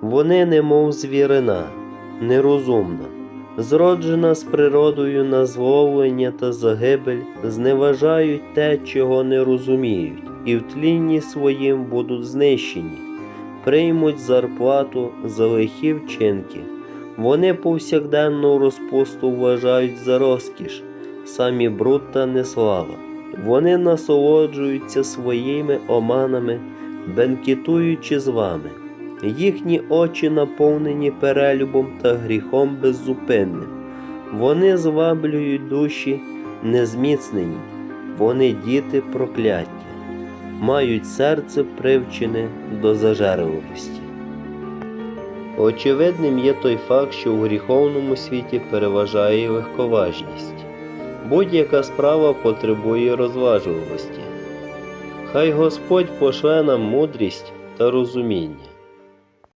Вони немов звірина, нерозумна, зроджена з природою на зловлення та загибель, зневажають те, чого не розуміють, і в тлінні своїм будуть знищені, приймуть зарплату за лихі вчинки. Вони повсякденну розпусту вважають за розкіш, самі бруд та неслава. Вони насолоджуються своїми оманами, бенкетуючи з вами. Їхні очі наповнені перелюбом та гріхом беззупинним. Вони зваблюють душі незміцнені, вони діти прокляття, мають серце привчене до зажерливості. Очевидним є той факт, що в гріховному світі переважає легковажність. Будь-яка справа потребує розважливості. Хай Господь пошле нам мудрість та розуміння.